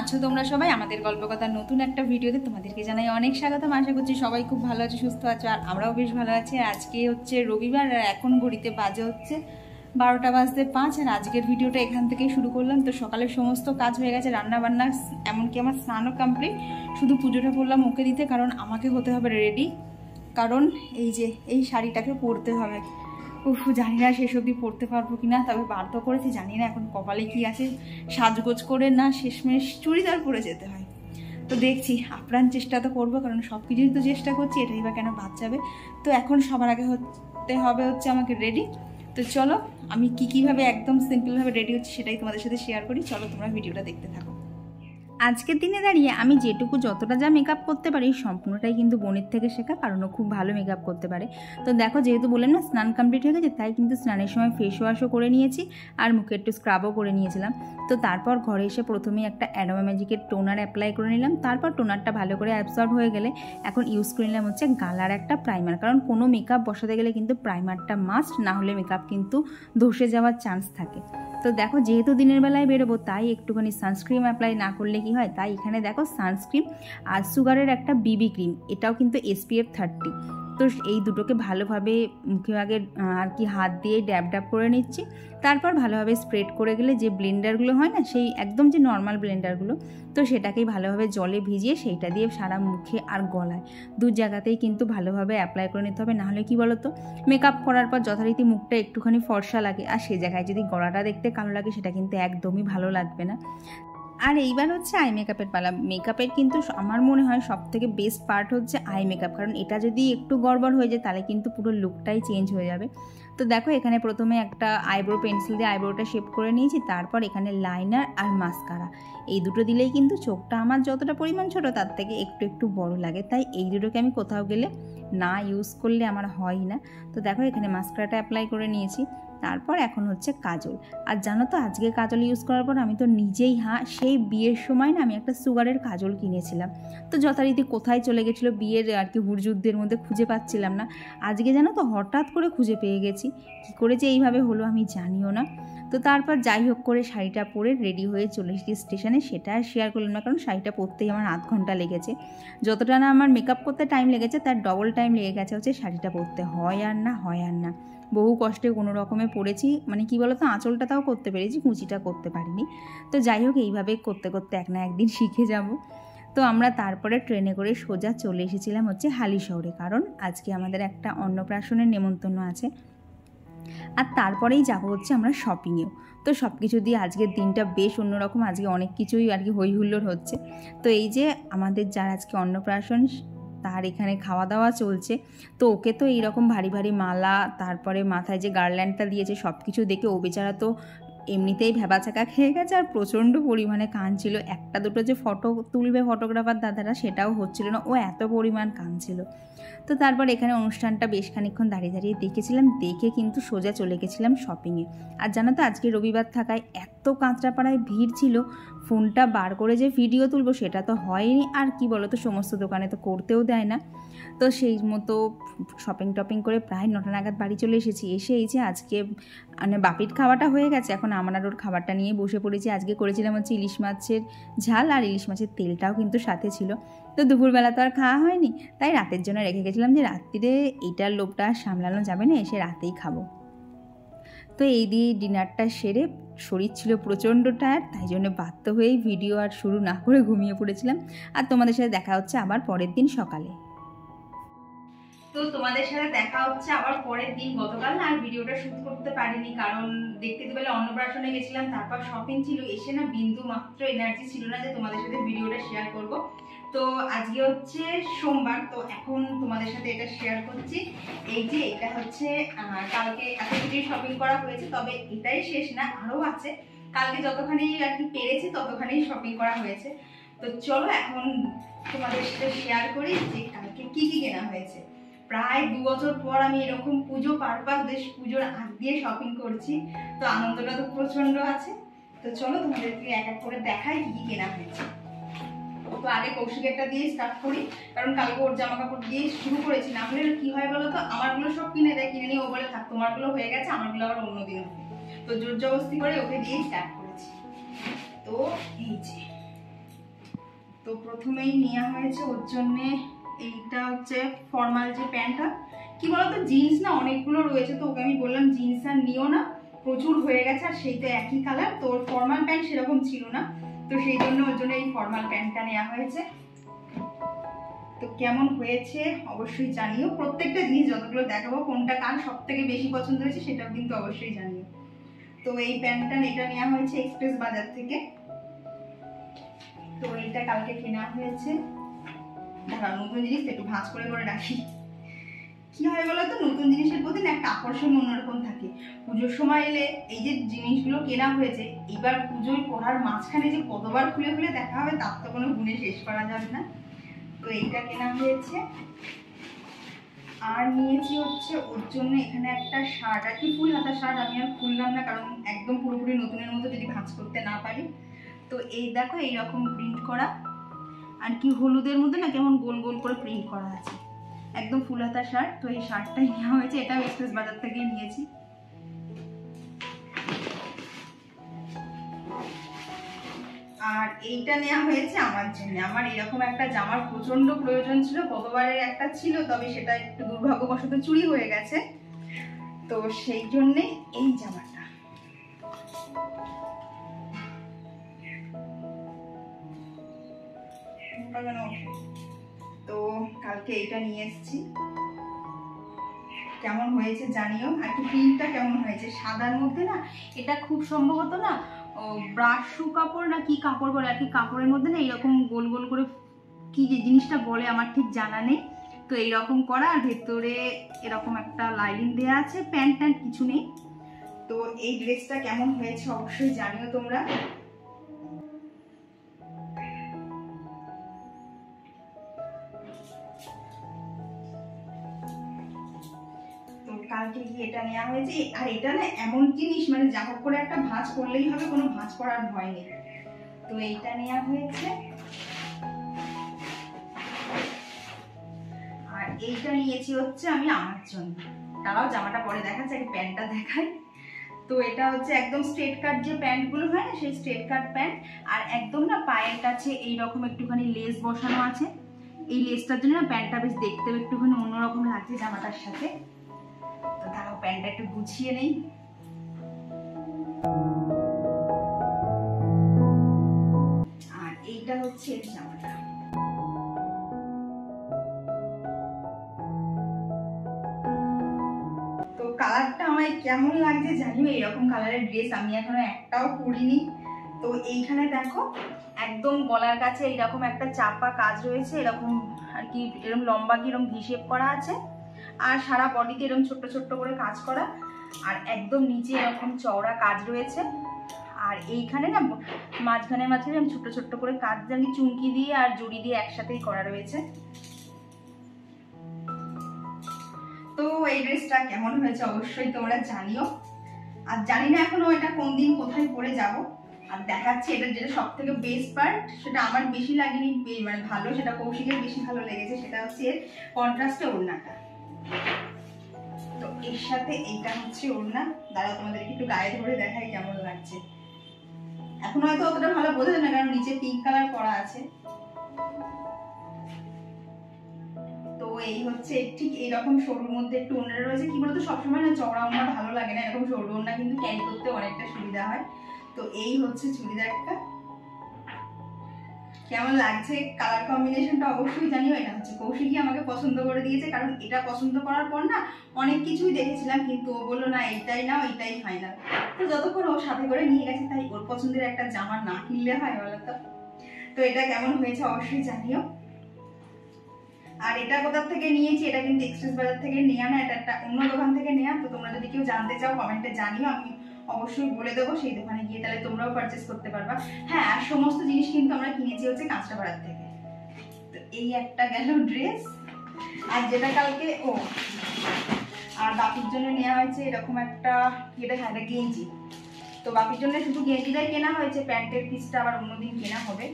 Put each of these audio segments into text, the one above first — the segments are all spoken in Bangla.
আছো তোমরা সবাই? আমাদের গল্প গল্পকথার নতুন একটা ভিডিওতে তোমাদেরকে জানাই অনেক স্বাগতম। আশা করছি সবাই খুব ভালো আছে, সুস্থ আছো, আর আমরাও বেশ ভালো আছি। আজকে হচ্ছে রবিবার, আর এখন ঘড়িতে বাজে হচ্ছে বারোটা বাজতে পাঁচ, আর আজকের ভিডিওটা এখান থেকেই শুরু করলাম। তো সকালের সমস্ত কাজ হয়ে গেছে রান্না বান্না এমনকি আমার স্নানও কমপ্লিট শুধু পুজোটা করলাম ওকে দিতে, কারণ আমাকে হতে হবে রেডি কারণ এই যে, এই শাড়িটাকে পরতে হবে। উফ, জানি না শেষ অবধি পড়তে পারব কি না তবে বাধ্য করেছি, জানি না এখন কপালে কি আছে। সাজগোজ করে না, শেষমেশ চুড়িদার পরে যেতে হয়। তো দেখছি, আপ্রাণ চেষ্টা তো করব, কারণ সব কিছুই তো চেষ্টা করছি, এটাই বা কেন বাদ যাবে? তো এখন সবার আগে হতে হবে হচ্ছে আমাকে রেডি তো চলো, আমি কী কীভাবে একদম সিম্পলভাবে রেডি হচ্ছি সেটাই তোমাদের সাথে শেয়ার করি। চলো তোমরা ভিডিওটা দেখতে থাকো। আজকের দিনে দাঁড়িয়ে আমি যেটুকু যতটা যা মেকআপ করতে পারি সম্পূর্ণটাই কিন্তু বোনের থেকে শেখা, কারণ ও খুব ভালো মেকআপ করতে পারে। তো দেখো যেহেতু বললাম না স্নান কমপ্লিট হয়ে গেছে, তাই কিন্তু স্নানের সময় ফেস ওয়াশও করে নিয়েছি আর মুখে একটু স্ক্রাবও করে নিয়েছিলাম। তো তারপর ঘরে এসে প্রথমে একটা অ্যাডোমা ম্যাজিকের টোনার অ্যাপ্লাই করে নিলাম। তারপর টোনারটা ভালো করে অ্যাবসর্ব হয়ে গেলে এখন ইউজ করে নিলাম হচ্ছে গালার একটা প্রাইমার কারণ কোনো মেকআপ বসাতে গেলে কিন্তু প্রাইমারটা মাস্ট না হলে মেকআপ কিন্তু ধসে যাওয়ার চান্স থাকে। তো দেখো, যেহেতু দিনের বেলায় বেরোবো, তাই একটুখানি সানস্ক্রিম অ্যাপ্লাই না করলে কি হয়? তাই এখানে দেখো সানস্ক্রিম আর সুগারের একটা বিবি ক্রিম এটাও কিন্তু এসপিএফ থার্টি তো এই দুটোকে ভালোভাবে মুখে আগে আর কি হাত দিয়ে ড্যাব ড্যাব করে নিচ্ছি। তারপর ভালোভাবে স্প্রেড করে গেলে যে ব্লেন্ডারগুলো হয় না, সেই একদম যে নর্মাল ব্লেন্ডারগুলো, তো সেটাকেই ভালোভাবে জলে ভিজিয়ে সেইটা দিয়ে সারা মুখে আর গলায়। দু জায়গাতেই কিন্তু ভালোভাবে অ্যাপ্লাই করে নিতে হবে। নাহলে কি বলতো, মেকআপ করার পর যথারীতি মুখটা একটুখানি ফর্সা লাগে, আর সে জায়গায় যদি গলাটা দেখতে কালো লাগে, সেটা কিন্তু একদমই ভালো লাগবে না। আর এইবার হচ্ছে আই মেকআপের পালা। মেকআপের কিন্তু আমার মনে হয় সব থেকে বেস্ট পার্ট হচ্ছে আই মেকআপ কারণ এটা যদি একটু গড়বড় হয়ে যায়, তাহলে কিন্তু পুরো লুকটাই চেঞ্জ হয়ে যাবে। তো দেখো, এখানে প্রথমে একটা আইব্রো পেন্সিল দিয়ে আইব্রোটা শেপ করে নিয়েছি, তারপর এখানে লাইনার আর মাস্কারা এই দুটো দিলেই কিন্তু চোখটা আমার যতটা পরিমাণ ছোট, তার থেকে একটু একটু বড় লাগে। তাই এই দুটোকে আমি কোথাও গেলে না ইউজ করলে আমার হয় না। তো দেখো, এখানে মাস্কারাটা অ্যাপ্লাই করে নিয়েছি। তারপর এখন হচ্ছে কাজল। আর জানো তো, আজকে কাজল ইউজ করার পর আমি তো নিজেই হ্যাঁ সেই বিয়ের সময় না আমি একটা সুগারের কাজল কিনেছিলাম। তো যথারীতি কোথায় চলে গেছিল বিয়ের আর কি হুড়যুদ্ধের মধ্যে খুঁজে পাচ্ছিলাম না। আজকে জানো তো, হঠাৎ করে খুঁজে পেয়ে গেছি। কী করে যে এইভাবে হলো আমি জানিও না। তো তারপর যাই হোক করে শাড়িটা পরে রেডি হয়ে চলে এসেছি স্টেশনে সেটা আর শেয়ার করলাম না, কারণ শাড়িটা পরতেই আমার আধ ঘণ্টা লেগেছে। যতটা না আমার মেকআপ করতে টাইম লেগেছে, তার ডবল টাইম লেগে গেছে হচ্ছে শাড়িটা পরতে। হয় আর না, হয় আর না। বহু কষ্টে কোনো রকমে পড়েছি মানে কি বলতো আঁচলটা তাও করতে পেরেছি, কুচিটা করতে পারিনি। তো যাই হোক, এইভাবে করতে করতে এক না একদিন শিখে যাব। তো আমরা তারপরে ট্রেনে করে সোজা চলে এসেছিলাম হচ্ছে হালি শহরে, কারণ আজকে আমাদের একটা অন্নপ্রাশনের নেমন্তন্ন আছে। আর তারপরেই যাব হচ্ছে আমরা শপিংয়েও তো সব কিছু দিয়ে আজকের দিনটা বেশ অন্যরকম, আজকে অনেক কিছুই আর কি হই হুল্লোড় হচ্ছে। তো এই যে আমাদের যার আজকে অন্নপ্রাশন তার এখানে খাওয়া দাওয়া চলছে। তো ওকে তো এইরকম ভারী ভারী মালা, তারপরে মাথায় যে গার্ল্যান্ডটা দিয়েছে সব কিছু দেখে ও বেচারা তো এমনিতেই ভেবাচাকা খেয়ে গেছে আর প্রচণ্ড পরিমাণে কাঁদছিল। একটা দুটো যে ফটো তুলবে ফটোগ্রাফার দাদারা সেটাও হচ্ছিল না। ও এত পরিমাণ কাঁদছিল। তো তারপর এখানে অনুষ্ঠানটা বেশ খানিক্ষণ দাঁড়িয়ে দাঁড়িয়ে দেখেছিলাম, দেখে কিন্তু সোজা চলে গেছিলাম শপিংয়ে আর জানো তো, আজকে রবিবার থাকায় এত কাঁচরাপাড়ায় ভিড় ছিল, ফোনটা বার করে যে ভিডিও তুলবো সেটা তো হয়নি। আর কি বলো তো সমস্ত দোকানে তো করতেও দেয় না। তো সেই মতো শপিং টপিং করে প্রায় নটা নাগাদ বাড়ি চলে এসেছি। এসে এই যে আজকে মানে বাপির খাওয়াটা হয়ে গেছে, এখন আমার খাবারটা নিয়ে বসে পড়েছি। আজকে করেছিলাম হচ্ছে ইলিশ মাছের ঝাল আর ইলিশ মাছের তেলটাও কিন্তু সাথে ছিল। তো দুপুরবেলা তো আর খাওয়া হয়নি, তাই রাতের জন্য রেখে গেছিলাম যে রাত্রিরে এইটার লোভটা সামলানো যাবে না, এসে রাতেই খাব। তো এই দিয়ে ডিনারটা সেরে শরীর ছিল প্রচণ্ড টায়ার তাই জন্য বাধ্য হয়েই ভিডিও আর শুরু না করে ঘুমিয়ে পড়েছিলাম। আর তোমাদের সাথে দেখা হচ্ছে আবার পরের দিন সকালে। তো তোমাদের সাথে দেখা হচ্ছে আবার পরের দিন গতকাল না আর ভিডিওটা শুট করতে পারিনি, কারণ দেখতে পেলে অন্নপ্রাশনে গেছিলাম, তারপর শপিং ছিল, এসে না বিন্দু মাত্র এনার্জি ছিল না যে তোমাদের সাথে ভিডিওটা শেয়ার করব। তো আজকে হচ্ছে সোমবার, তো এখন তোমাদের সাথে এটা শেয়ার করছি। এই যে এটা হচ্ছে কালকে এত কিছু শপিং করা হয়েছে, তবে এটাই শেষ না, আরও আছে। কালকে যতখানি আর কি পেরেছি ততখানি শপিং করা হয়েছে। তো চলো এখন তোমাদের সাথে শেয়ার করি যে কালকে কী কী কেনা হয়েছে। প্রায় দু বছর পর আমি এরকম পুজো পারপাস বেশ পুজোর আগ দিয়ে শপিং করছি। তো আনন্দটা তো প্রচণ্ড আছে। তো চলো তোমাদেরকে এক এক করে দেখাই কি কেনা হয়েছে। তো আগে কৌশিকেরটা দিয়ে স্টার্ট করি, কারণ কালকে ওর জামা কাপড় দিয়ে শুরু করেছি। না হলে কি হয় বলো তো, আমারগুলো সব কিনে দেয়, কিনে নিয়ে ও বলে, থাক, তোমারগুলো হয়ে গেছে, আমারগুলো আবার অন্যদিন হবে। তো জোর জবস্তি করে ওকে দিয়ে স্টার্ট করেছি। তো এই যে, তো প্রথমেই নেওয়া হয়েছে ওর জন্যে এইটা হচ্ছে ফর্মাল যে প্যান্টটা। কি বলতো জিন্স না অনেকগুলো রয়েছে তো, ওকে আমি বললাম জিন্স আর নিও না। প্রচুর হয়ে গেছে আর সেইটা একই কালার তো ওর ফর্মাল প্যান্ট সেরকম ছিল না। তো সেই জন্য ওর জন্য এই ফর্মাল প্যান্টটা নেওয়া হয়েছে। তো কেমন হয়েছে অবশ্যই জানিও। প্রত্যেকটা জিনিস যতগুলো দেখাবো, কোনটা কার সব থেকে বেশি পছন্দ হয়েছে সেটাও কিন্তু অবশ্যই জানিও। তো এই প্যান্টটা এটা নেওয়া হয়েছে এক্সপ্রেস বাজার থেকে। তো এইটা কালকে কেনা হয়েছে। নতুন জিনিস একটু ভাঁজ করে করে রাখি। কি হয় বলো তো? নতুন জিনিসের প্রতি না একটা আকর্ষণ অন্যরকম থাকে। পুজোর সময় এলে এই যে জিনিসগুলো কেনা হয়েছে, এবার পুজোয় পড়ার মাঝখানে যে কতবার খুলে খুলে দেখা হবে, তার তো কোনো গুণে শেষ করা যাবে না। তো এইটা কেনা হয়েছে। আর নিয়েছি হচ্ছে ওর জন্য এখানে একটা শার্ট। আর কি ফুল হাতা শার্ট আমি আর খুললাম না, কারণ একদম পুরোপুরি নতুনের মতো যদি ভাঁজ করতে না পারি। তো এই দেখো, এইরকম প্রিন্ট করা। আর কি হলুদের মধ্যে না কেমন গোল গোল করে প্রিন্ট করা আছে। একদম ফুল হাতা শার্ট তো এই শার্টটাই নেওয়া হয়েছে, এটাও এক্সপ্রেস বাজার থেকে নিয়েছি। আর এইটা নেওয়া হয়েছে আমার জন্য। আমার এরকম একটা জামার প্রচণ্ড প্রয়োজন ছিল, গতবারের একটা ছিল, তবে সেটা একটু দুর্ভাগ্যবশত চুরি হয়ে গেছে। তো সেই জন্যে এই জামাটা। তো কালকে এইটা নিয়ে এসেছি। কেমন হয়েছে জানিও? আর কি প্রিন্টটা কেমন হয়েছে? সাদার মধ্যে না, এটা খুব সম্ভবত না ব্রাশ শু কাপড় না কি কাপড় বলে? আর কি কাপড়ের মধ্যে না এরকম গোল গোল করে কি যে জিনিসটা বলে আমার ঠিক জানা নেই। তো এইরকম করা, আর ভেতরে এরকম একটা লাইনিং দেওয়া আছে প্যান্ট ট্যান্ট কিছু নেই। তো এই ড্রেসটা কেমন হয়েছে অবশ্যই জানিও তোমরা। গিয়ে এটা নেওয়া হয়েছে, আর এটা না এমন জিনিস মানে যা হোক করে একটা ভাঁজ করলেই হবে, কোনো ভাঁজ করার ভয় নেই। তো এইটা নেওয়া হয়েছে। আর এইটা নিয়েছি হচ্ছে আমি আমার জন্য। তারাও জামাটা পরে দেখাচ্ছে, আগে প্যান্টটা দেখাই। তো এটা হচ্ছে একদম স্ট্রেট কাট যে প্যান্টগুলো হয় না, সেই স্ট্রেট কাট প্যান্ট। আর একদম না পায়ের কাছে এইরকম একটুখানি লেস বসানো আছে। এই লেসটার জন্য প্যান্টটা বেশ দেখতেও একটুখানি অন্যরকম লাগছে জামাটার সাথে। প্যান্টটা একটু গুছিয়ে নেই। আর এইটা হচ্ছে জামাটা। তো কালারটা আমায় কেমন লাগছে জানিও? এরকম কালারের ড্রেস আমি এখনও একটাও পরিনি। তো এইখানে দেখো, একদম গলার কাছে এইরকম একটা চাপা কাজ রয়েছে। এরকম আর কি এরকম লম্বা কি এরকম ভিশেপ করা আছে। আর সারা বডিতে এরকম ছোট্ট ছোট্ট করে কাজ করা। আর একদম নিচে এরকম চওড়া কাজ রয়েছে। আর এইখানে না মাঝখানে মাঝখানে এরকম ছোট্ট ছোট্ট করে কাজ জানি চুমকি দিয়ে আর জড়ি দিয়ে একসাথেই করা রয়েছে। তো এই ড্রেসটা কেমন হয়েছে অবশ্যই তোমরা জানিও। আর জানি না এখনও এটা কোন দিন কোথায় পরে যাব। আর দেখাচ্ছি এটা যেটা সব থেকে বেস্ট পার্ট সেটা আমার বেশি লাগেনি মানে ভালো, সেটা কৌশিকের বেশি ভালো লেগেছে, সেটা হচ্ছে কন্ট্রাস্টে ওড়নাটা। তো এর সাথে এইটা হচ্ছে ওড়না। দাঁড়াও, তোমাদেরকে একটু গায়ে ধরে দেখাই কেমন লাগছে। এখন হয়তো অতটা ভালো বোঝা যায় না, কারণ নিচে পিঙ্ক কালার করা আছে। তো এই হচ্ছে ঠিক এইরকম সরুর মধ্যে একটু ওড়না রয়েছে। কি বলতো, সবসময় না চওড়া ওড়না ভালো লাগে না, এরকম সরু ওড়না কিন্তু ক্যারি করতে অনেকটা সুবিধা হয়। তো এই হচ্ছে চুড়িদারটা। কেমন লাগছে? কালার কম্বিনেশনটা অবশ্যই জানিও, এটা হচ্ছে কৌশিকই আমাকে পছন্দ করে দিয়েছে, কারণ এটা পছন্দ করার পর না অনেক কিছুই দেখেছিলাম, কিন্তু ও বলল, না এইটাই না এইটাই ফাইনাল তো যতক্ষণ ও সাথে করে নিয়ে গেছে, তাই ওর পছন্দের একটা জামা না কিনলে হয় বলো তো? তো এটা কেমন হয়েছে অবশ্যই জানিও। আর এটা কোথার থেকে নিয়েছি? এটা কিন্তু এক্সপ্রেস বাজার থেকে নেওয়া না, এটা একটা অন্য দোকান থেকে নেওয়া তো তোমরা যদি কেউ জানতে চাও কমেন্টে জানিও, আমি অবশ্যই বলে দেবো। সেই দোকানে গিয়ে তাহলে তোমরাও পারচেস করতে পারবা। হ্যাঁ আর সমস্ত জিনিস কিন্তু আমরা কিনেছি হচ্ছে কাঁচরাপাড়ার থেকে। তো এই একটা গেল ড্রেস। আর যেটা কালকে, ও, আর বাপির জন্য নেওয়া হয়েছে এরকম একটা, এটা হ্যাঁ এটা গেঞ্জি। তো বাপির জন্য শুধু গেঞ্জিটাই কেনা হয়েছে, প্যান্টের পিসটা আবার অন্যদিন কেনা হবে।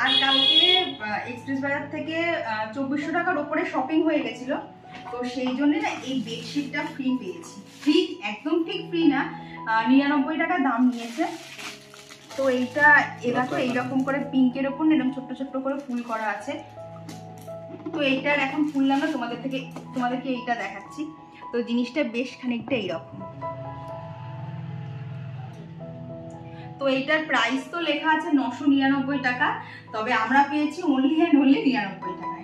আর কালকে এক্সপ্রেস বাজার থেকে চব্বিশশো টাকার ওপরে শপিং হয়ে গেছিল। তো সেই জন্য না এই বেডশিটটা ফ্রি পেয়েছি। ফ্রি একদম ঠিক ফ্রি না। নিরানব্বই টাকা দাম নিয়েছে। তো এইটা এ তো এইরকম করে পিঙ্কের ওপর এরকম ছোট্ট ছোট্ট করে ফুল করা আছে। তো এইটার এখন খুললাম না তোমাদের থেকে, তোমাদেরকে এইটা দেখাচ্ছি। তো জিনিসটা বেশ খানিকটা এইরকম। তো এইটার প্রাইস তো লেখা আছে নশো নিরানব্বই টাকা, তবে আমরা পেয়েছি অনলি অ্যান্ড অনলি নিরানব্বই টাকায়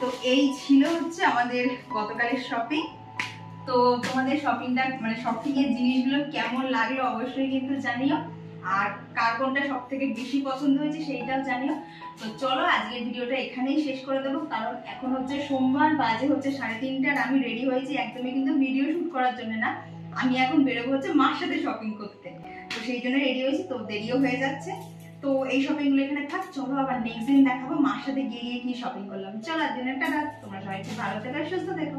তো এই ছিল হচ্ছে আমাদের গতকালের শপিং তো তোমাদের শপিংটা মানে শপিং এর জিনিসগুলো কেমন লাগল অবশ্যই কিন্তু জানিও। আর কার কোনটা সব থেকে বেশি পছন্দ হয়েছে সেইটাও জানিও। তো চলো আজকের ভিডিওটা এখানেই শেষ করে দেবো, কারণ এখন হচ্ছে সোমবার বাজে হচ্ছে সাড়ে তিনটার, আমি রেডি হয়েছি একদমই কিন্তু ভিডিও শুট করার জন্য না। আমি এখন বেরোবো হচ্ছে মার সাথে শপিং করতে। তো সেই জন্য রেডি হয়েছি, তো দেরিও হয়ে যাচ্ছে। তো এই শপিংগুলো এখানে থাক, চলো আবার নেক্সট দিন দেখাবো, মার সাথে গিয়ে গিয়ে কি শপিং করলাম। চলো দিনের টাকা তোমরা সবাই ভালো থেকো, সুস্থ থেকো।